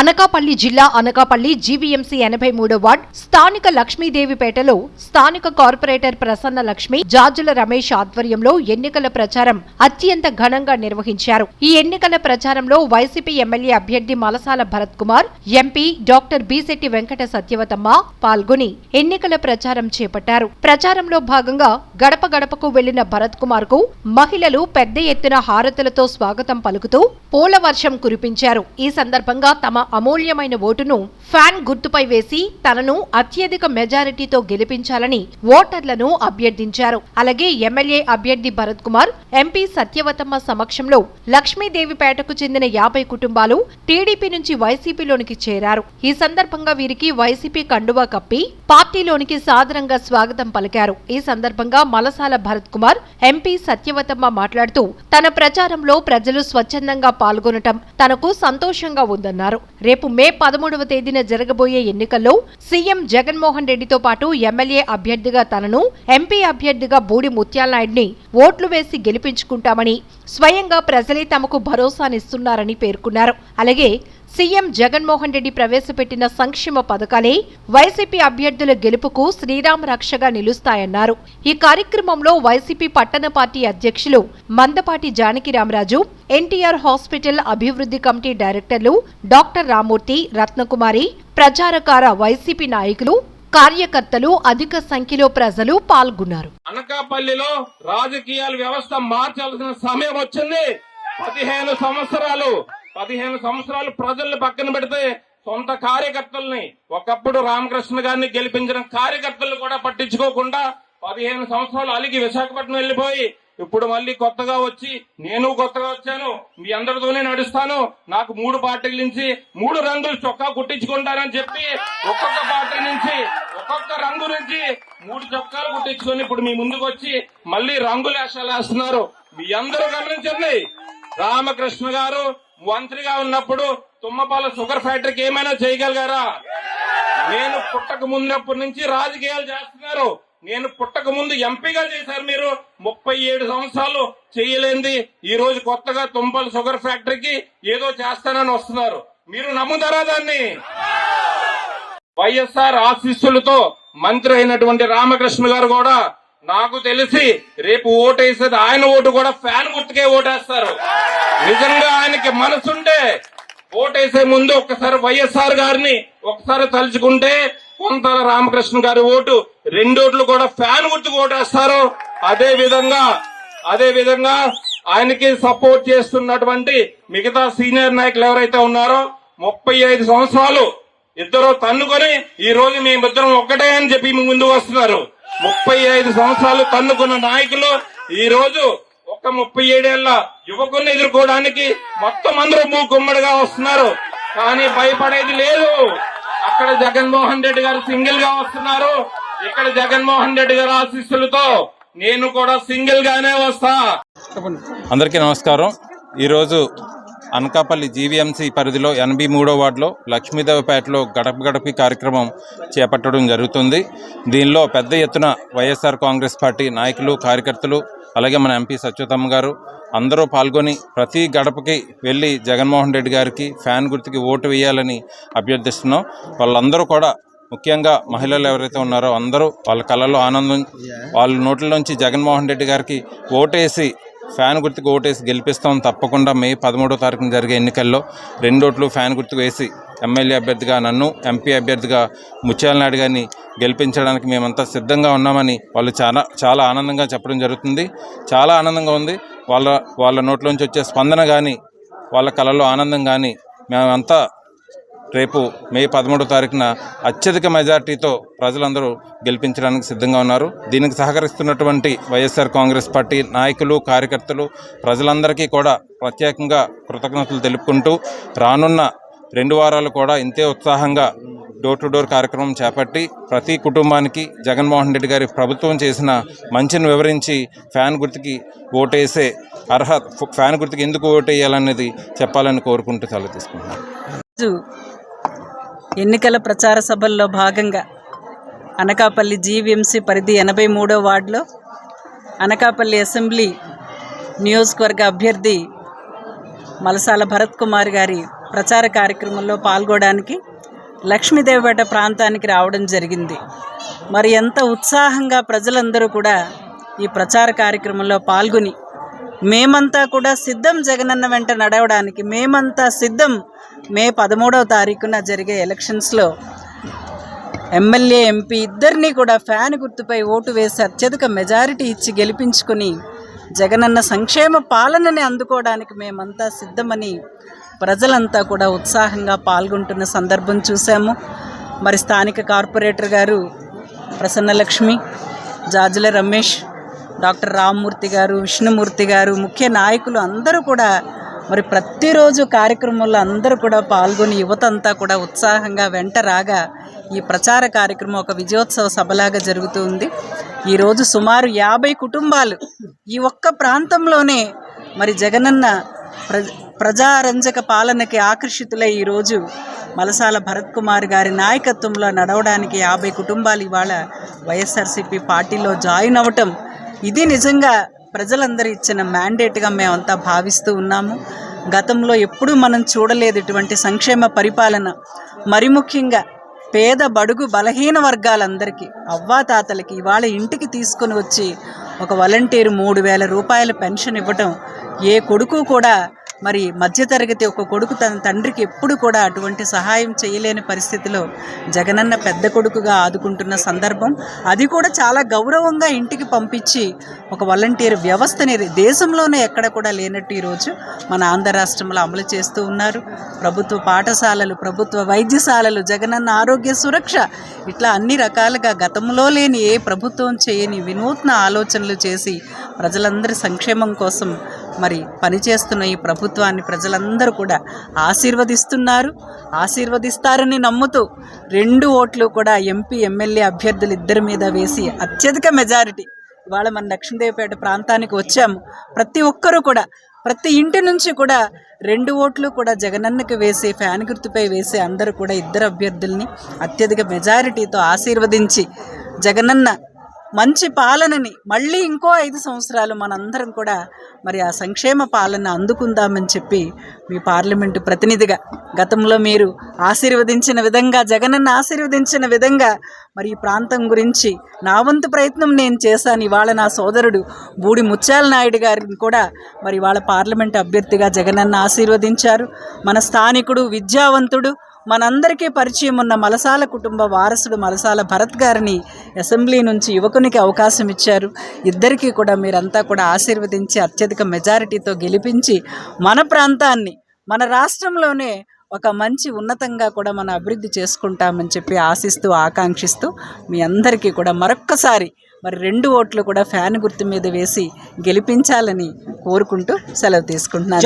అనకాపల్లి జిల్లా అనకాపల్లి జీవీఎంసీ ఎనభై మూడో వార్డ్ స్థానిక లక్ష్మీదేవిపేటలో స్థానిక కార్పొరేటర్ ప్రసన్న లక్ష్మి జాజుల రమేష్ ఆధ్వర్యంలో ఎన్నికల ప్రచారం అత్యంత ఘనంగా నిర్వహించారు. ఈ ఎన్నికల ప్రచారంలో Y C P M L A అభ్యర్థి Malasala Bharat Kumar M P doctor Beesetti Venkata Satyavathamma పాల్గొని ఎన్నికల ప్రచారం చేపట్టారు. ప్రచారంలో భాగంగా గడప గడపకు వెళ్ళిన భరత్ కుమార్కు మహిళలు పెద్ద ఎత్తున హారతులతో స్వాగతం పలుకుతూ పూల వర్షం కురిపించారు. ఈ సందర్భంగా తమ అమూల్యమైన ఓటును ఫ్యాన్ గుర్తుపై వేసి తనను అత్యధిక మెజారిటీతో గెలిపించాలని ఓటర్లను అభ్యర్థించారు. అలాగే ఎమ్మెల్యే అభ్యర్థి భరత్ కుమార్ ఎంపీ సత్యవతమ్మ సమక్షంలో లక్ష్మీదేవిపేటకు చెందిన యాభై కుటుంబాలు టీడీపీ నుంచి వైసీపీలోనికి చేరారు. ఈ సందర్భంగా వీరికి వైసీపీ కండువా కప్పి పార్టీలోనికి సాదరంగా స్వాగతం పలికారు. ఈ సందర్భంగా మలసాల భరత్ కుమార్ ఎంపీ సత్యవతమ్మ మాట్లాడుతూ తన ప్రచారంలో ప్రజలు స్వచ్ఛందంగా పాల్గొనటం తనకు సంతోషంగా ఉందన్నారు. రేపు మే పదమూడవ తేదీన జరగబోయే ఎన్నికల్లో సీఎం జగన్మోహన్ రెడ్డితో పాటు ఎమ్మెల్యే అభ్యర్థిగా తనను ఎంపీ అభ్యర్థిగా బూడి ముత్యాలనాయుడిని ఓట్లు వేసి గెలిపించుకుంటామని స్వయంగా ప్రజలే తమకు భరోసానిస్తున్నారని పేర్కొన్నారు. అలాగే సీఎం జగన్మోహన్ రెడ్డి ప్రవేశపెట్టిన సంక్షేమ పథకాలే వైసీపీ అభ్యర్థుల గెలుపుకు శ్రీరామ రక్షగా నిలుస్తాయన్నారు. ఈ కార్యక్రమంలో వైసీపీ పట్టణ పార్టీ అధ్యక్షులు Mandapati Janaki Ramaraju N T R hospital అభివృద్ధి కమిటీ డైరెక్టర్లు డాక్టర్ రామూర్తి రత్నకుమారి ప్రచారకార వైసీపీ నాయకులు కార్యకర్తలు అధిక సంఖ్యలో ప్రజలు పాల్గొన్నారు. అనకాపల్లిలో రాజకీయాల వ్యవస్థ మార్చాల్సిన సమయం వచ్చింది. పదిహేను సంవత్సరాలు పదిహేను సంవత్సరాలు ప్రజల్ని పక్కన పెడితే సొంత కార్యకర్తల్ని ఒకప్పుడు రామకృష్ణ గారిని గెలిపించిన కార్యకర్తలు కూడా పట్టించుకోకుండా పదిహేను సంవత్సరాలు అలిగి విశాఖపట్నం వెళ్ళిపోయి ఇప్పుడు మళ్ళీ కొత్తగా వచ్చి నేను కొత్తగా వచ్చాను మీ అందరితోనే నడుస్తాను నాకు మూడు పార్టీల నుంచి మూడు రంగులు చొక్కా కుట్టించుకుంటానని చెప్పి ఒక్కొక్క పార్టీ నుంచి ఒక్కొక్క రంగు నుంచి మూడు చొక్కాలు కుట్టించుకొని ఇప్పుడు మీ ముందుకు వచ్చి మళ్ళీ రంగులు వేషాలు వేస్తున్నారు. మీ అందరూ గమనించండి. రామకృష్ణ గారు మంత్రిగా ఉన్నప్పుడు తుమ్మపాల షుగర్ ఫ్యాక్టరీకి ఏమైనా చేయగలిగారా? నేను పుట్టక ముందప్పటి నుంచి రాజకీయాలు చేస్తున్నారు. నేను పుట్టక ముందు ఎంపీగా చేశారు మీరు. ముప్పై ఏడు సంవత్సరాలు చేయలేంది. ఈ రోజు కొత్తగా తుంపల షుగర్ ఫ్యాక్టరీకి ఏదో చేస్తానని వస్తున్నారు. మీరు నమ్ముతారా దాన్ని? వైఎస్ఆర్ ఆశీస్సులతో మంత్రి అయినటువంటి రామకృష్ణ గారు కూడా నాకు తెలిసి రేపు ఓటేసేది ఆయన ఓటు కూడా ఫ్యాన్ గుర్తుకే ఓటేస్తారు. నిజంగా ఆయనకి మనసుంటే ఓటేసే ముందు ఒక్కసారి వైఎస్ఆర్ గారిని ఒకసారి తలుచుకుంటే కొంతల రామకృష్ణ గారి ఓటు రెండు ఓట్లు కూడా ఫ్యాన్ గుర్తుకు ఓటేస్తారు అదే విధంగా అదే విధంగా ఆయనకి సపోర్ట్ చేస్తున్నటువంటి మిగతా సీనియర్ నాయకులు ఎవరైతే ఉన్నారో ముప్పై ఐదు సంవత్సరాలు ఇద్దరు తన్నుకొని ఈ రోజు మేమిద్దరం ఒక్కటే అని చెప్పి ముందుకు వస్తున్నారు. ముప్పై ఐదు సంవత్సరాలు తన్నుకున్న నాయకులు ఈ రోజు ఒక ముప్పై ఏడేళ్ళ యువకుల్ని ఎదుర్కోవడానికి మొత్తం అందరూ మూకుమ్మడిగా వస్తున్నారు. కానీ భయపడేది లేదు. అక్కడ జగన్మోహన్ రెడ్డి గారు సింగిల్గా వస్తున్నారు. ఇక్కడ జగన్మోహన్ రెడ్డి గారు ఆశీస్సులతో నేను కూడా సింగిల్ గానే వస్తా. అందరికీ నమస్కారం. ఈరోజు అనకాపల్లి జీవీఎంసీ పరిధిలో ఎనభై మూడో వార్డులో లక్ష్మీదేవపేటలో గడప గడపి కార్యక్రమం చేపట్టడం జరుగుతుంది. దీనిలో పెద్ద ఎత్తున వైఎస్ఆర్ కాంగ్రెస్ పార్టీ నాయకులు కార్యకర్తలు అలాగే మన ఎంపీ సత్యతమ్మ గారు అందరూ పాల్గొని ప్రతి గడపకి వెళ్ళి జగన్మోహన్ రెడ్డి గారికి ఫ్యాన్ గుర్తుకి ఓటు వేయాలని అభ్యర్థిస్తున్నాం. వాళ్ళందరూ కూడా ముఖ్యంగా మహిళలు ఎవరైతే ఉన్నారో అందరూ వాళ్ళ కళలో ఆనందం వాళ్ళ నోట్లలోంచి జగన్మోహన్ రెడ్డి గారికి ఓటేసి ఫ్యాన్ గుర్తుకు ఓటేసి గెలిపిస్తాం తప్పకుండా మే పదమూడో తారీఖున జరిగే ఎన్నికల్లో. రెండు ఓట్లు ఫ్యాన్ గుర్తుకు వేసి ఎమ్మెల్యే అభ్యర్థిగా నన్ను ఎంపీ అభ్యర్థిగా ముత్యాల నాయుడు గారిని గెలిపించడానికి మేమంతా సిద్ధంగా ఉన్నామని వాళ్ళు చాలా చాలా ఆనందంగా చెప్పడం జరుగుతుంది. చాలా ఆనందంగా ఉంది. వాళ్ళ వాళ్ళ నోట్లోంచి వచ్చే స్పందన కానీ వాళ్ళ కళలో ఆనందం కానీ మేమంతా రేపు మే పదమూడో తారీఖున అత్యధిక మెజార్టీతో ప్రజలందరూ గెలిపించడానికి సిద్ధంగా ఉన్నారు. దీనికి సహకరిస్తున్నటువంటి వైఎస్ఆర్ కాంగ్రెస్ పార్టీ నాయకులు కార్యకర్తలు ప్రజలందరికీ కూడా ప్రత్యేకంగా కృతజ్ఞతలు తెలుపుకుంటూ రానున్న రెండు వారాలు కూడా ఇంతే ఉత్సాహంగా డోర్ టు డోర్ కార్యక్రమం చేపట్టి ప్రతి కుటుంబానికి జగన్మోహన్ రెడ్డి గారి ప్రభుత్వం చేసిన మంచిని వివరించి ఫ్యాన్ గుర్తుకి ఓటేసే అర్హత ఫ్యాన్ గుర్తుకి ఎందుకు ఓటేయాలనేది చెప్పాలని కోరుకుంటూ సెలవు తీసుకుంటున్నాను. రోజు ఎన్నికల ప్రచార సభల్లో భాగంగా అనకాపల్లి జీవీఎంసీ పరిధి ఎనభై మూడో వార్డులో అనకాపల్లి అసెంబ్లీ నియోజకవర్గ అభ్యర్థి మలసాల భరత్ కుమార్ గారి ప్రచార కార్యక్రమంలో పాల్గొనడానికి లక్ష్మీదేవిపేట ప్రాంతానికి రావడం జరిగింది. మరి ఎంత ఉత్సాహంగా ప్రజలందరూ కూడా ఈ ప్రచార కార్యక్రమంలో పాల్గొని మేమంతా కూడా సిద్ధం జగనన్న వెంట నడవడానికి మేమంతా సిద్ధం మే పదమూడవ తారీఖున జరిగే ఎలక్షన్స్లో ఎమ్మెల్యే ఎంపీ ఇద్దరినీ కూడా ఫ్యాన్ గుర్తుపై ఓటు వేసి అత్యధిక మెజారిటీ ఇచ్చి గెలిపించుకుని జగనన్న సంక్షేమ పాలనని అందుకోవడానికి మేమంతా సిద్ధమని ప్రజలంతా కూడా ఉత్సాహంగా పాల్గొంటున్న సందర్భం చూసాము మరి స్థానిక కార్పొరేటర్ గారు ప్రసన్నలక్ష్మి జాజుల రమేష్ డాక్టర్ రామ్మూర్తి గారు విష్ణుమూర్తి గారు ముఖ్య నాయకులు అందరూ కూడా మరి ప్రతిరోజు కార్యక్రమంలో అందరూ కూడా పాల్గొని యువత అంతా కూడా ఉత్సాహంగా వెంట రాగా ఈ ప్రచార కార్యక్రమం ఒక విజయోత్సవ సభలాగా జరుగుతూ ఉంది. ఈరోజు సుమారు యాభై కుటుంబాలు ఈ ఒక్క ప్రాంతంలోనే మరి జగనన్న ప్ర ప్రజారంజక పాలనకి ఆకర్షితులై ఈరోజు మలసాల భరత్ కుమార్ గారి నాయకత్వంలో నడవడానికి యాభై కుటుంబాలు ఇవాళ వైఎస్ఆర్సీపీ పార్టీలో జాయిన్ అవ్వటం ఇది నిజంగా ప్రజలందరూ ఇచ్చిన మ్యాండేట్గా మేమంతా భావిస్తూ ఉన్నాము. గతంలో ఎప్పుడూ మనం చూడలేదు ఇటువంటి సంక్షేమ పరిపాలన. మరి ముఖ్యంగా పేద బడుగు బలహీన వర్గాలందరికీ అవ్వాతాతలకి ఇవాళ ఇంటికి తీసుకొని వచ్చి ఒక వాలంటీర్ మూడు వేల రూపాయల పెన్షన్ ఇవ్వటం ఏ కొడుకు కూడా మరి మధ్యతరగతి ఒక కొడుకు తన తండ్రికి ఎప్పుడు కూడా అటువంటి సహాయం చేయలేని పరిస్థితిలో జగనన్న పెద్ద కొడుకుగా ఆదుకుంటున్న సందర్భం అది కూడా చాలా గౌరవంగా ఇంటికి పంపించి ఒక వాలంటీర్ వ్యవస్థని దేశంలోనే ఎక్కడ కూడా లేనట్టు ఈరోజు మన ఆంధ్ర రాష్ట్రంలో అమలు చేస్తూ ఉన్నారు. ప్రభుత్వ పాఠశాలలు ప్రభుత్వ వైద్యశాలలు జగనన్న ఆరోగ్య సురక్ష ఇట్లా అన్ని రకాలుగా గతంలో లేని ఏ ప్రభుత్వం చేయని వినూత్న ఆలోచనలు చేసి ప్రజలందరి సంక్షేమం కోసం మరి పనిచేస్తున్న ఈ ప్రభుత్వాన్ని ప్రజలందరూ కూడా ఆశీర్వదిస్తున్నారు. ఆశీర్వదిస్తారని నమ్ముతూ రెండు ఓట్లు కూడా ఎంపీ ఎమ్మెల్యే అభ్యర్థులు ఇద్దరి మీద వేసి అత్యధిక మెజారిటీ ఇవాళ మన లక్ష్మీదేవిపేట ప్రాంతానికి వచ్చాము. ప్రతి ఒక్కరూ కూడా ప్రతి ఇంటి నుంచి కూడా రెండు ఓట్లు కూడా జగనన్నకి వేసి ఫ్యాన్ గుర్తుపై వేసి అందరూ కూడా ఇద్దరు అభ్యర్థుల్ని అత్యధిక మెజారిటీతో ఆశీర్వదించి జగనన్న మంచి పాలనని మళ్ళీ ఇంకో ఐదు సంవత్సరాలు మనందరం కూడా మరి ఆ సంక్షేమ పాలన అందుకుందామని చెప్పి మీ పార్లమెంటు ప్రతినిధిగా గతంలో మీరు ఆశీర్వదించిన విధంగా జగనన్న ఆశీర్వదించిన విధంగా మరి ఈ ప్రాంతం గురించి నా వంతు ప్రయత్నం నేను చేశాను. ఇవాళ నా సోదరుడు బూడి ముత్యాల నాయుడు గారిని కూడా మరి వాళ్ళ పార్లమెంటు అభ్యర్థిగా జగనన్న ఆశీర్వదించారు. మన స్థానికుడు విద్యావంతుడు మనందరికీ పరిచయం ఉన్న మలసాల కుటుంబ వారసుడు మలసాల భరత్ గారిని అసెంబ్లీ నుంచి యువకునికి అవకాశం ఇచ్చారు. ఇద్దరికీ కూడా మీరంతా కూడా ఆశీర్వదించి అత్యధిక మెజారిటీతో గెలిపించి మన ప్రాంతాన్ని మన రాష్ట్రంలోనే ఒక మంచి ఉన్నతంగా కూడా మనం అభివృద్ధి చేసుకుంటామని చెప్పి ఆశిస్తూ ఆకాంక్షిస్తూ మీ అందరికీ కూడా మరొక్కసారి మరి రెండు ఓట్లు కూడా ఫ్యాన్ గుర్తు మీద వేసి గెలిపించాలని కోరుకుంటూ సెలవు తీసుకుంటున్నాను.